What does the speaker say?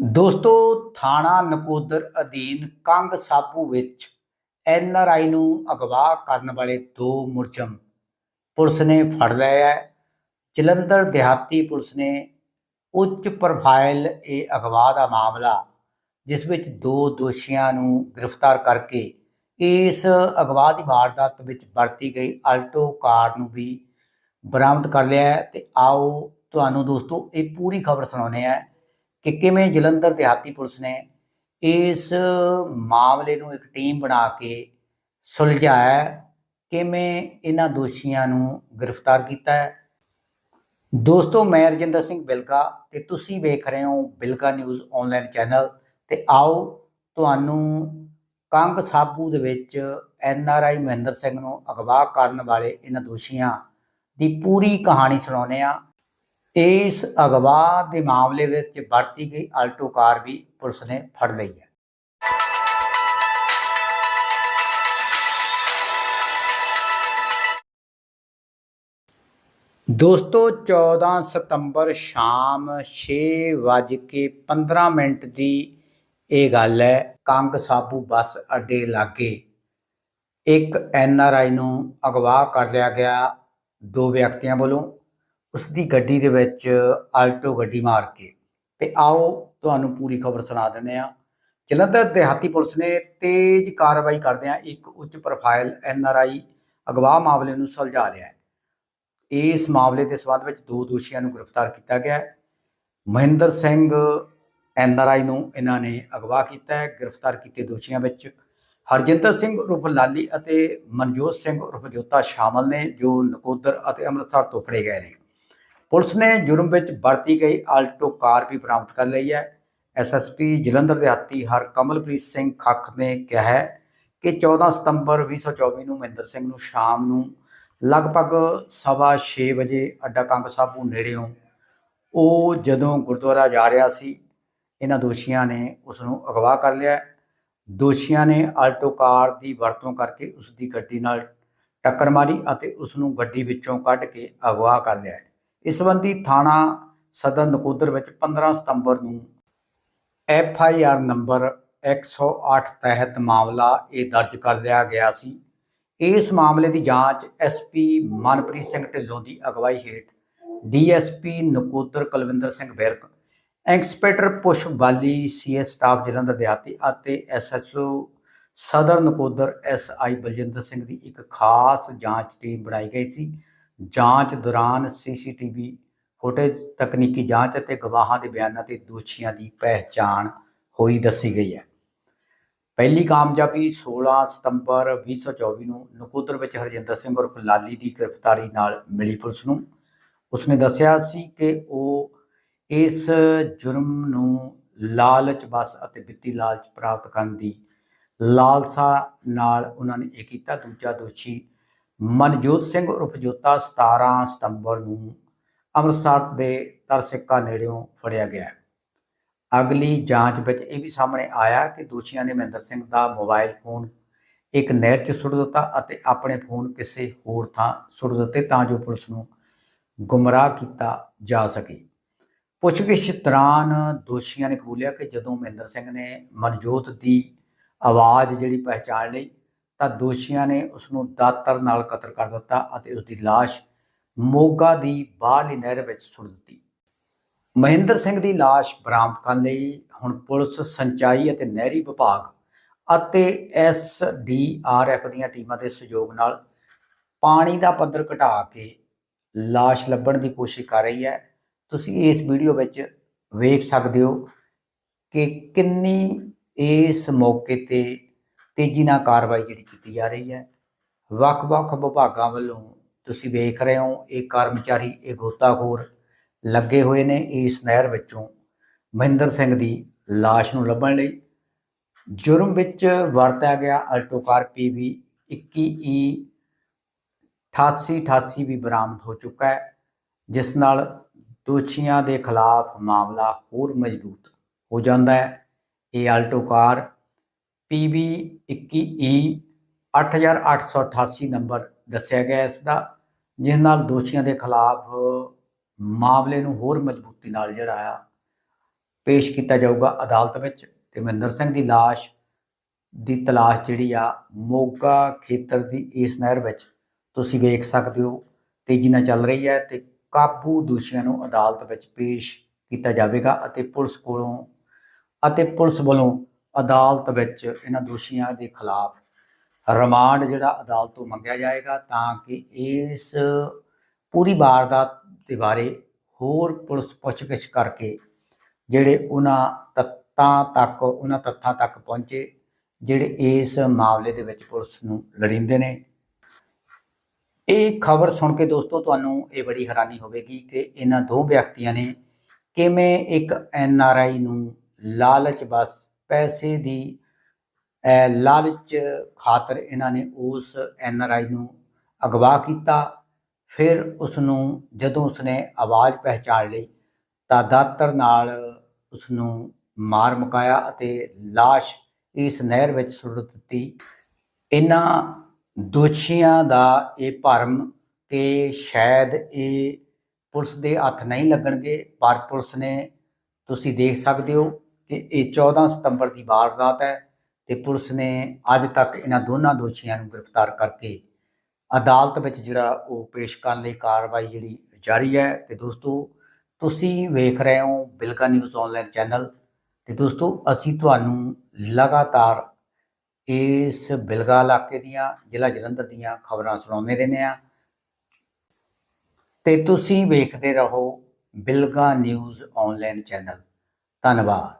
ਦੋਸਤੋ, ਥਾਣਾ ਨਕੋਦਰ ਅਧੀਨ ਕੰਗ ਸਾਬੂ ਵਿੱਚ ਐਨ ਆਰ ਆਈ ਨੂੰ ਅਗਵਾ ਕਰਨ ਵਾਲੇ ਦੋ ਮੁਲਜ਼ਮ ਪੁਲਿਸ ਨੇ ਫੜ ਲਿਆ ਹੈ। ਜਲੰਧਰ ਦਿਹਾਤੀ ਪੁਲਿਸ ਨੇ ਉੱਚ ਪ੍ਰੋਫਾਈਲ ਇਹ ਅਗਵਾ ਦਾ ਮਾਮਲਾ, ਜਿਸ ਵਿੱਚ ਦੋ ਦੋਸ਼ੀਆਂ ਨੂੰ ਗ੍ਰਿਫਤਾਰ ਕਰਕੇ ਇਸ ਅਗਵਾ ਦੀ ਵਾਰਦਾਤ ਵਿੱਚ ਵਰਤੀ ਗਈ। ਆਲਟੋ ਕਾਰ ਨੂੰ ਵੀ ਬਰਾਮਦ ਕਰ ਲਿਆ ਹੈ ਤੇ ਆਓ ਤੁਹਾਨੂੰ ਦੋਸਤੋ ਇਹ ਪੂਰੀ ਖਬਰ ਸੁਣਾਉਂਦੇ ਆ ਕਿ ਕਿਵੇਂ ਜਲੰਧਰ ਦਿਹਾਤੀ ਪੁਲਿਸ ਨੇ ਇਸ ਮਾਮਲੇ ਨੂੰ ਇੱਕ ਟੀਮ ਬਣਾ ਕੇ ਸੁਲਝਾਇਆ, ਕਿਵੇਂ ਇਹਨਾਂ ਦੋਸ਼ੀਆਂ ਨੂੰ ਗ੍ਰਿਫਤਾਰ ਕੀਤਾ ਹੈ। ਦੋਸਤੋ, ਮੈਂ ਰਜਿੰਦਰ ਸਿੰਘ ਬਿਲਕਾ ਤੇ ਤੁਸੀਂ ਵੇਖ ਰਹੇ ਹੋ ਬਿਲਕਾ ਨਿਊਜ਼ ਆਨਲਾਈਨ ਚੈਨਲ। ਤੇ ਆਓ, ਤੁਹਾਨੂੰ ਕੰਗ ਸਾਬੂ ਦੇ ਵਿੱਚ N R I Mahinder Singh ਨੂੰ ਅਗਵਾ ਕਰਨ ਵਾਲੇ ਇਹਨਾਂ ਦੋਸ਼ੀਆਂ ਦੀ ਪੂਰੀ ਕਹਾਣੀ ਸੁਣਾਉਂਦੇ ਆ ਇਸ ਅਗਵਾ ਦੇ ਮਾਮਲੇ ਵਿੱਚ ਵਰਤੀ ਗਈ ਆਲਟੋ ਕਾਰ ਵੀ ਪੁਲਿਸ ਨੇ ਫੜ ਲਈ ਹੈ। ਦੋਸਤੋ 14 ਸਤੰਬਰ ਸ਼ਾਮ 6:15 ਮਿੰਟ ਦੀ ਇਹ ਗੱਲ ਹੈ, ਕੰਗ ਸਾਬੂ ਬੱਸ ਅੱਡੇ ਲਾਗੇ ਇੱਕ ਐਨ ਆਰ ਆਈ ਨੂੰ ਅਗਵਾ ਕਰ ਲਿਆ ਗਿਆ। ਦੋ ਵਿਅਕਤੀਆਂ ਵੱਲੋਂ ਉਸ ਦੀ ਗੱਡੀ ਦੇ ਵਿੱਚ ਆਲਟੋ ਗੱਡੀ ਮਾਰ ਕੇ। ਤੇ ਆਓ ਤੁਹਾਨੂੰ ਪੂਰੀ ਖਬਰ ਸੁਣਾ ਦਿੰਦੇ ਆ ਜਲੰਧਰ ਦਿਹਾਤੀ ਪੁਲਿਸ ਨੇ ਤੇਜ਼ ਕਾਰਵਾਈ ਕਰਦਿਆਂ ਇੱਕ ਉੱਚ ਪ੍ਰੋਫਾਈਲ ਐਨ ਆਰ ਆਈ ਅਗਵਾ ਮਾਮਲੇ ਨੂੰ ਸੁਲਝਾ ਲਿਆ ਹੈ। ਇਸ ਮਾਮਲੇ ਦੇ ਸਬੰਧ ਵਿੱਚ ਦੋ ਦੋਸ਼ੀਆਂ ਨੂੰ ਗ੍ਰਿਫਤਾਰ ਕੀਤਾ ਗਿਆ ਹੈ। Mahinder Singh N R I ਨੂੰ ਇਹਨਾਂ ਨੇ ਅਗਵਾ ਕੀਤਾ ਹੈ। ਗ੍ਰਿਫਤਾਰ ਕੀਤੇ ਦੋਸ਼ੀਆਂ ਵਿੱਚ ਹਰਜਿੰਦਰ ਸਿੰਘ ਉਰਫ ਲਾਲੀ ਅਤੇ ਮਨਜੋਤ ਸਿੰਘ ਉਰਫ ਜੋਤਾ ਸ਼ਾਮਲ ਨੇ, ਜੋ ਨਕੋਦਰ ਅਤੇ ਅੰਮ੍ਰਿਤਸਰ ਤੋਂ ਫੜੇ ਗਏ ਨੇ। ਪੁਲਿਸ ਨੇ ਜੁਰਮ ਵਿੱਚ ਵਰਤੀ ਗਈ ਆਲਟੋ ਕਾਰ ਵੀ ਬਰਾਮਦ ਕਰ ਲਈ ਹੈ। ਐਸਐਸਪੀ ਜਲੰਧਰ ਦਿਹਾਤੀ ਹਰ ਕਮਲਪ੍ਰੀਤ ਸਿੰਘ ਖੱਖ ਨੇ ਕਿਹਾ ਹੈ ਕਿ 14 ਸਤੰਬਰ 2024 ਨੂੰ ਮਹਿੰਦਰ ਸਿੰਘ ਨੂੰ ਸ਼ਾਮ ਨੂੰ ਲਗਭਗ ਸਵਾ ਛੇ ਵਜੇ ਅੱਡਾ ਕੰਗ ਸਾਬੂ ਨੇੜਿਓਂ ਉਹ ਜਦੋਂ ਗੁਰਦੁਆਰਾ ਜਾ ਰਿਹਾ ਸੀ, ਇਹਨਾਂ ਦੋਸ਼ੀਆਂ ਨੇ ਉਸ ਨੂੰ ਅਗਵਾ ਕਰ ਲਿਆ ਦੋਸ਼ੀਆਂ ਨੇ ਆਲਟੋ ਕਾਰ ਦੀ ਵਰਤੋਂ ਕਰਕੇ ਉਸ ਦੀ ਗੱਡੀ ਨਾਲ ਟੱਕਰ ਮਾਰੀ ਅਤੇ ਉਸ ਨੂੰ ਗੱਡੀ ਵਿੱਚੋਂ ਕੱਢ ਕੇ ਅਗਵਾ ਕਰ ਲਿਆ ਇਸ ਸੰਬੰਧੀ ਥਾਣਾ ਸਦਰ ਨਕੋਦਰ ਵਿੱਚ 15 ਸਤੰਬਰ ਨੂੰ ਐਫ ਆਈ ਆਰ ਨੰਬਰ 108 ਤਹਿਤ ਮਾਮਲਾ ਇਹ ਦਰਜ ਕਰ ਲਿਆ ਗਿਆ ਸੀ। ਇਸ ਮਾਮਲੇ ਦੀ ਜਾਂਚ ਐਸਪੀ ਮਨਪ੍ਰੀਤ ਸਿੰਘ ਢਿੱਲੋਂ ਦੀ ਅਗਵਾਈ ਹੇਠ DSP Nakodar Kulwinder Singh Virk, inspector Pushp Bali CS staff Jalandhar ਦਿਹਾਤੀ ਅਤੇ ਐਸਐਚਓ ਸਦਰ ਨਕੋਦਰ ਐਸਆਈ ਬਲਜਿੰਦਰ ਸਿੰਘ ਦੀ ਇੱਕ ਖਾਸ ਜਾਂਚ ਟੀਮ ਬਣਾਈ ਗਈ ਸੀ। ਜਾਂਚ ਦੌਰਾਨ ਸੀਸੀਟੀਵੀ ਫੁਟੇਜ, ਤਕਨੀਕੀ ਜਾਂਚ ਅਤੇ ਗਵਾਹਾਂ ਦੇ ਬਿਆਨਾਂ ਤੇ ਦੋਸ਼ੀਆਂ ਦੀ ਪਹਿਚਾਣ ਹੋਈ ਦੱਸੀ ਗਈ ਹੈ। ਪਹਿਲੀ ਕਾਮਯਾਬੀ 16 ਸਤੰਬਰ 2024 ਨੂੰ ਨਕੋਦਰ ਵਿੱਚ ਹਰਜਿੰਦਰ ਸਿੰਘ ਉਰਫ ਲਾਲੀ ਦੀ ਗ੍ਰਿਫਤਾਰੀ ਨਾਲ ਮਿਲੀ ਪੁਲਿਸ ਨੂੰ। ਉਸਨੇ ਦੱਸਿਆ ਸੀ ਕਿ ਉਹ ਇਸ ਜੁਰਮ ਨੂੰ ਲਾਲਚ ਬਸ ਅਤੇ ਵਿੱਤੀ ਲਾਲਚ ਪ੍ਰਾਪਤ ਕਰਨ ਦੀ ਲਾਲਸਾ ਨਾਲ ਉਹਨਾਂ ਨੇ ਇਹ ਕੀਤਾ। ਦੂਜਾ ਦੋਸ਼ੀ ਮਨਜੋਤ ਸਿੰਘ ਉਰਫ ਜੋਤਾ 17 ਸਤੰਬਰ ਨੂੰ ਅੰਮ੍ਰਿਤਸਰ ਦੇ ਤਰਸਿੱਕਾ ਨੇੜਿਓਂ ਫੜਿਆ ਗਿਆ ਅਗਲੀ ਜਾਂਚ ਵਿੱਚ ਇਹ ਵੀ ਸਾਹਮਣੇ ਆਇਆ ਕਿ ਦੋਸ਼ੀਆਂ ਨੇ ਮਹਿੰਦਰ ਸਿੰਘ ਦਾ ਮੋਬਾਈਲ ਫੋਨ ਇੱਕ ਨਹਿਰ 'ਚ ਸੁੱਟ ਦਿੱਤਾ ਅਤੇ ਆਪਣੇ ਫੋਨ ਕਿਸੇ ਹੋਰ ਥਾਂ ਸੁੱਟ ਦਿੱਤੇ ਤਾਂ ਜੋ ਪੁਲਿਸ ਨੂੰ ਗੁੰਮਰਾਹ ਕੀਤਾ ਜਾ ਸਕੇ। ਪੁੱਛਗਿੱਛ ਦੌਰਾਨ ਦੋਸ਼ੀਆਂ ਨੇ ਕਬੂਲਿਆ ਕਿ ਜਦੋਂ ਮਹਿੰਦਰ ਸਿੰਘ ਨੇ ਮਨਜੋਤ ਦੀ ਆਵਾਜ਼ ਜਿਹੜੀ ਪਹਿਚਾਣ ਲਈ ਤਾਂ ਦੋਸ਼ੀਆਂ ਨੇ ਉਸ ਨੂੰ ਦਾਤਰ ਨਾਲ ਕਤਲ ਕਰ ਦਿੱਤਾ ਅਤੇ ਉਸ ਦੀ ਲਾਸ਼ ਮੋਗਾ ਦੀ ਬਾਹਰਲੀ ਨਹਿਰ ਵਿੱਚ ਸੁੱਟ ਦਿੱਤੀ। ਮਹਿੰਦਰ ਸਿੰਘ ਦੀ ਲਾਸ਼ ਬਰਾਮਦ ਕਰਨ ਲਈ ਹੁਣ ਪੁਲਿਸ, ਸਿੰਚਾਈ ਅਤੇ ਨਹਿਰੀ ਵਿਭਾਗ ਅਤੇ ਐੱਸ ਡੀ ਆਰ ਐਸਡੀਆਰਐਫ ਦੀਆਂ ਟੀਮਾਂ ਦੇ ਸਹਿਯੋਗ ਨਾਲ ਪਾਣੀ ਦਾ ਪੱਧਰ ਘਟਾ ਕੇ ਲਾਸ਼ ਲੱਭਣ ਦੀ ਕੋਸ਼ਿਸ਼ ਕਰ ਰਹੀ ਹੈ। ਤੁਸੀਂ ਇਸ ਵੀਡੀਓ ਵਿੱਚ ਵੇਖ ਸਕਦੇ ਹੋ ਕਿ ਕਿੰਨੀ ਇਸ ਮੌਕੇ ਤੇ ਤੇਜ਼ੀ ਨਾਲ ਕਾਰਵਾਈ ਜਿਹੜੀ ਕੀਤੀ ਜਾ ਰਹੀ ਹੈ। ਵੱਖ-ਵੱਖ ਵਿਭਾਗਾਂ ਵੱਲੋਂ ਤੁਸੀਂ ਵੇਖ ਰਹੇ ਹੋ, ਇਹ ਕਰਮਚਾਰੀ, ਇਹ ਗੋਤਾਖੋਰ ਲੱਗੇ ਹੋਏ ਨੇ ਇਸ ਨਹਿਰ ਵਿੱਚੋਂ ਮਹਿੰਦਰ ਸਿੰਘ ਦੀ ਲਾਸ਼ ਨੂੰ ਲੱਭਣ ਲਈ। ਜੁਰਮ ਵਿੱਚ ਵਰਤਿਆ ਗਿਆ ਅਲਟੋ ਕਾਰ ਪੀਵੀ 21E 8888 ਵੀ ਬਰਾਮਦ ਹੋ ਚੁੱਕਾ ਹੈ, ਜਿਸ ਨਾਲ ਦੋਸ਼ੀਆਂ ਦੇ ਖਿਲਾਫ ਮਾਮਲਾ ਹੋਰ ਮਜ਼ਬੂਤ ਹੋ ਜਾਂਦਾ ਹੈ। ਇਹ ਆਲਟੋ ਕਾਰ PB 21E 8888 ਨੰਬਰ ਦੱਸਿਆ ਗਿਆ ਇਸ ਦਾ, ਜਿਸ ਨਾਲ ਦੋਸ਼ੀਆਂ ਦੇ ਖਿਲਾਫ ਮਾਮਲੇ ਨੂੰ ਹੋਰ ਮਜ਼ਬੂਤੀ ਨਾਲ ਜਿਹੜਾ ਆ ਪੇਸ਼ ਕੀਤਾ ਜਾਊਗਾ ਅਦਾਲਤ ਵਿੱਚ। ਤੇ ਮਹਿੰਦਰ ਸਿੰਘ ਦੀ ਲਾਸ਼ ਦੀ ਤਲਾਸ਼ ਜਿਹੜੀ ਆ ਮੋਗਾ ਖੇਤਰ ਦੀ ਇਸ ਨਹਿਰ ਵਿੱਚ ਤੁਸੀਂ ਵੇਖ ਸਕਦੇ ਹੋ। ਤੇਜ਼ੀ ਨਾਲ ਚੱਲ ਰਹੀ ਹੈ ਤੇ ਕਾਬੂ ਦੋਸ਼ੀਆਂ ਨੂੰ ਅਦਾਲਤ ਵਿੱਚ ਪੇਸ਼ ਕੀਤਾ ਜਾਵੇਗਾ ਅਤੇ ਪੁਲਿਸ ਕੋਲੋਂ ਅਤੇ ਪੁਲਿਸ ਵੱਲੋਂ ਅਦਾਲਤ ਵਿੱਚ ਇਹਨਾਂ ਦੋਸ਼ੀਆਂ ਦੇ ਖਿਲਾਫ ਰਿਮਾਂਡ ਜਿਹੜਾ ਅਦਾਲਤ ਤੋਂ ਮੰਗਿਆ ਜਾਏਗਾ ਤਾਂ ਕਿ ਇਸ ਪੂਰੀ ਵਾਰਦਾਤ ਦੇ ਬਾਰੇ ਹੋਰ ਪੁਲਿਸ ਪੁੱਛਗਿੱਛ ਕਰਕੇ ਜਿਹੜੇ ਉਹਨਾਂ ਤੱਤਾਂ ਤੱਕ, ਉਹਨਾਂ ਤੱਥਾਂ ਤੱਕ ਪਹੁੰਚੇ, ਜਿਹੜੇ ਇਸ ਮਾਮਲੇ ਦੇ ਵਿੱਚ ਪੁਲਿਸ ਨੂੰ ਲੜਿੰਦੇ ਨੇ। ਇਹ ਖਬਰ ਸੁਣ ਕੇ ਦੋਸਤੋ ਤੁਹਾਨੂੰ ਇਹ ਬੜੀ ਹੈਰਾਨੀ ਹੋਵੇਗੀ ਕਿ ਇਹਨਾਂ ਦੋ ਵਿਅਕਤੀਆਂ ਨੇ ਕਿਵੇਂ ਇੱਕ ਐਨ ਆਰ ਆਈ ਨੂੰ ਲਾਲਚ ਬਸ ਪੈਸੇ ਦੀ ਲਾਲਚ ਖਾਤਰ ਇਹਨਾਂ ਨੇ ਉਸ ਐਨ ਆਰ ਆਈ ਨੂੰ ਅਗਵਾ ਕੀਤਾ। ਫਿਰ ਉਸ ਨੂੰ ਜਦੋਂ ਉਸਨੇ ਆਵਾਜ਼ ਪਹਿਚਾਣ ਲਈ ਤਾਂ ਦਾਤਰ ਨਾਲ ਉਸ ਨੂੰ ਮਾਰ ਮੁਕਾਇਆ ਅਤੇ লাশ ਇਸ ਨਹਿਰ ਵਿੱਚ ਸੁੱਟ ਦਿੱਤੀ। ਇਹਨਾਂ ਦੋਸ਼ੀਆਂ ਦਾ ਇਹ ਭਰਮ ਕਿ ਸ਼ਾਇਦ ਇਹ ਪੁਲਿਸ ਦੇ ਹੱਥ ਨਹੀਂ ਲੱਗਣਗੇ, ਪਰ ਪੁਲਿਸ ਨੇ, ਤੁਸੀਂ ਦੇਖ ਸਕਦੇ ਹੋ ਕਿ ਇਹ 14 ਸਤੰਬਰ ਦੀ ਵਾਰਦਾਤ ਹੈ ਤੇ ਪੁਲਿਸ ਨੇ ਅੱਜ ਤੱਕ ਇਹਨਾਂ ਦੋਨਾਂ ਦੋਸ਼ੀਆਂ ਨੂੰ ਗ੍ਰਿਫਤਾਰ ਕਰਕੇ ਅਦਾਲਤ ਵਿੱਚ ਜਿਹੜਾ ਉਹ ਪੇਸ਼ ਕਰਨ ਲਈ ਕਾਰਵਾਈ ਜਿਹੜੀ ਜਾਰੀ ਹੈ ਤੇ ਦੋਸਤੋ ਤੁਸੀਂ ਵੇਖ ਰਹੇ ਹੋ ਬਿਲਕਾ ਨਿਊਜ਼ ਆਨਲਾਈਨ ਚੈਨਲ ਤੇ ਦੋਸਤੋ ਅਸੀਂ ਤੁਹਾਨੂੰ ਲਗਾਤਾਰ ਇਸ ਬਿਲਗਾ ਇਲਾਕੇ ਦੀਆਂ, ਜ਼ਿਲ੍ਹਾ ਜਲੰਧਰ ਦੀਆਂ ਖਬਰਾਂ ਸੁਣਾਉਂਦੇ ਰਹਿੰਦੇ ਆ ਤੇ ਤੁਸੀਂ ਵੇਖਦੇ ਰਹੋ ਬਿਲਗਾ ਨਿਊਜ਼ ਆਨਲਾਈਨ ਚੈਨਲ। ਧੰਨਵਾਦ।